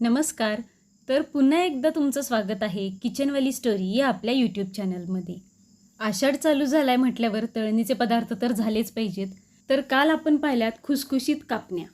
नमस्कार. तर पुन्हा एकदा तुमचं स्वागत आहे किचनवाली स्टोरी या आपल्या यूट्यूब चॅनलमध्ये आषाढ चालू झालाय म्हटल्यावर तळणीचे पदार्थ तर झालेच पाहिजेत. तर काल आपण पाहिल्यात खुसखुशीत कापण्या.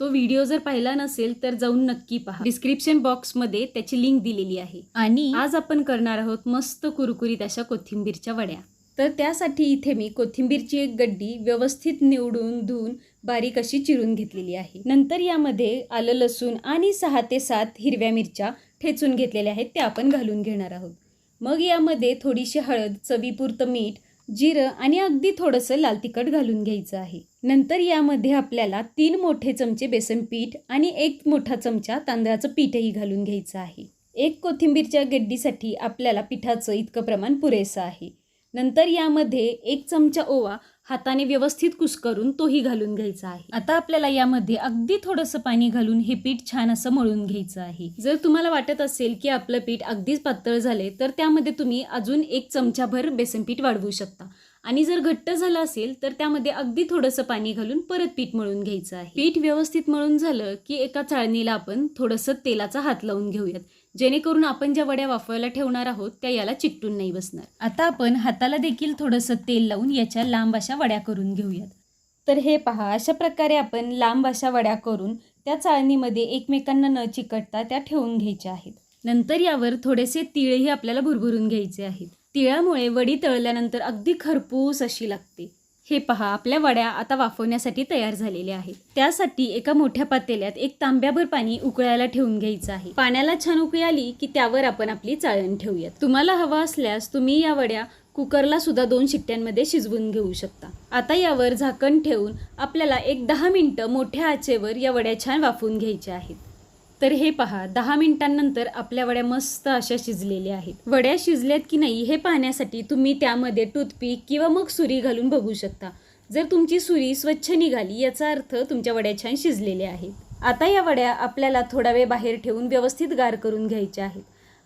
तो व्हिडिओ जर पाहिला नसेल तर जाऊन नक्की पहा. डिस्क्रिप्शन बॉक्समध्ये त्याची लिंक दिलेली आहे. आणि आज आपण करणार आहोत मस्त कुरकुरीत अशा कोथिंबीरच्या वड्या. तर त्यासाठी इथे मी कोथिंबीरची एक गड्डी व्यवस्थित निवडून धुवून बारीक अशी चिरून घेतलेली आहे. नंतर यामध्ये आलं लसूण आणि सहा ते सात हिरव्या मिरच्या ठेचून घेतलेल्या आहेत त्या आपण घालून घेणार आहोत. मग यामध्ये थोडीशी हळद चवीपुरतं मीठ जिरं आणि अगदी थोडंसं लाल तिखट घालून घ्यायचं आहे. नंतर यामध्ये आपल्याला तीन मोठे चमचे बेसन पीठ आणि एक मोठा चमचा तांदळाचं पीठही घालून घ्यायचं आहे. एक कोथिंबीरच्या गड्डीसाठी आपल्याला पिठाचं इतकं प्रमाण पुरेसं आहे. नंतर यामध्ये एक चमचा ओवा हाताने व्यवस्थित कुस्करून तोही घालून घ्यायचा आहे. आता आपल्याला यामध्ये अगदी थोडंसं पाणी घालून हे पीठ छान असं मळून घ्यायचं आहे. जर तुम्हाला वाटत असेल की आपलं पीठ अगदीच पातळ झाले तर त्यामध्ये तुम्ही अजून एक चमचाभर बेसन पीठ वाढवू शकता. आणि जर घट्ट झालं असेल तर त्यामध्ये अगदी थोडंसं पाणी घालून परत पीठ मळून घ्यायचं आहे. पीठ व्यवस्थित मळून झालं की एका चाळणीला आपण थोडंसं तेलाचा हात लावून घेऊयात. जेणेकरून आपण ज्या वड्या वाफवायला ठेवणार आहोत त्या याला चिकटून नाही बसणार. आता आपण हाताला देखील थोडंसं तेल लावून याच्या लांब अशा वड्या करून घेऊयात. तर हे पहा अशा प्रकारे आपण लांब अशा वड्या करून त्या चाळणीमध्ये एकमेकांना न चिकटता त्या ठेवून घ्यायच्या आहेत. नंतर यावर थोडेसे तिळही आपल्याला भुरभुरून घ्यायचे आहेत. तिळामुळे वडी तळल्यानंतर अगदी खरपूस अशी लागते. हे पहा आपल्या वड्या आता वाफवण्यासाठी तयार झालेल्या आहेत. त्यासाठी एका मोठ्या पातेल्यात एक तांब्याभर पाणी उकळायला ठेवून घ्यायचं आहे. पाण्याला छान उकळी आली की त्यावर आपण आपली चाळण ठेवूयात. तुम्हाला हवा असल्यास तुम्ही या वड्या कुकरला सुद्धा दोन शिट्ट्यांमध्ये शिजवून घेऊ शकता. आता यावर झाकण ठेवून आपल्याला एक दहा मिनटं मोठ्या आचेवर या वड्या छान वाफवून घ्यायच्या आहेत. तर हे पहा दहा मिनिटांनंतर आपल्या वड्या मस्त अशा शिजलेल्या आहेत. वड्या शिजल्यात की नाही हे पाहण्यासाठी तुम्ही त्यामध्ये टूथपिक किंवा मग सुरी घालून बघू शकता. जर तुमची सुरी स्वच्छ निघाली याचा अर्थ तुमच्या वड्या छान शिजलेल्या आहेत. आता या वड्या आपल्याला थोडा वेळ बाहेर ठेवून व्यवस्थित गार करून घ्यायच्या आहेत.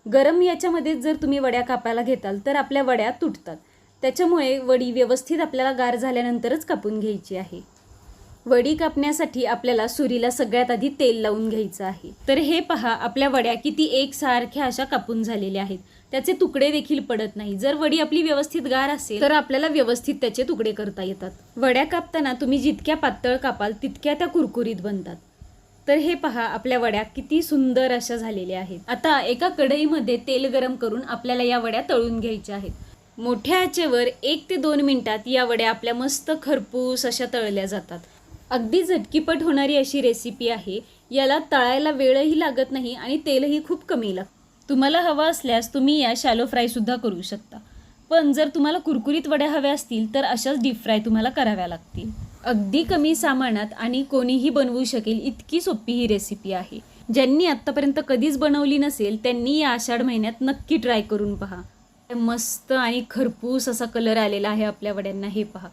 गरम याच्यामध्ये जर तुम्ही वड्या कापायला घेताल तर आपल्या वड्या तुटतात. त्याच्यामुळे वडी व्यवस्थित आपल्याला गार झाल्यानंतरच कापून घ्यायची आहे. वडी कापण्यासाठी आपल्याला सुरीला सगळ्यात आधी तेल लावून घ्यायचं आहे. तर हे पहा आपल्या वड्या किती एकसारख्या अशा कापून झालेल्या आहेत. त्याचे तुकडे देखील पडत नाही. जर वडी आपली व्यवस्थित गार असेल तर आपल्याला व्यवस्थित त्याचे तुकडे करता येतात. वड्या कापताना तुम्ही जितक्या पातळ कापाल तितक्या त्या कुरकुरीत बनतात. तर हे पहा आपल्या वड्या किती सुंदर अशा झालेल्या आहेत. आता एका कढईमध्ये तेल गरम करून आपल्याला या वड्या तळून घ्यायच्या आहेत. मोठ्या आचेवर एक ते दोन मिनिटात या वड्या आपल्या मस्त खरपूस अशा तळल्या जातात. अगदी झटकीपट होणारी अशी रेसिपी आहे. याला तळायला वेळही लागत नाही आणि तेलही खूप कमी लागतं तुम्हाला हवं असल्यास तुम्ही या शॅलो फ्रायसुद्धा करू शकता. पण जर तुम्हाला कुरकुरीत वड्या हव्या असतील तर अशाच डीप फ्राय तुम्हाला कराव्या लागतील. अगदी कमी सामानात आणि कोणीही बनवू शकेल इतकी सोपी ही रेसिपी आहे. ज्यांनी आत्तापर्यंत कधीच बनवली नसेल त्यांनी या आषाढ महिन्यात नक्की ट्राय करून पहा. मस्त आणि खरपूस असा कलर आलेला आहे आपल्या वड्यांना. हे पहा.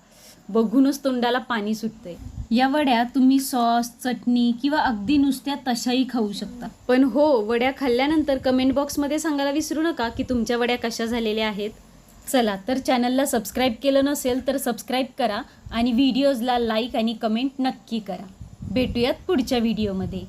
बघूनच तोंडाला पाणी सुटतंय. या वड्या तुम्ही सॉस चटणी किंवा अगदी नुसत्या तशाही खाऊ शकता. पण हो वड्या खाल्ल्यानंतर कमेंट बॉक्समध्ये सांगायला विसरू नका की तुमच्या वड्या कशा झालेल्या आहेत. चला तर चॅनलला सबस्क्राईब केलं नसेल तर सबस्क्राईब करा आणि व्हिडिओजला लाईक आणि कमेंट नक्की करा. भेटूयात पुढच्या व्हिडिओमध्ये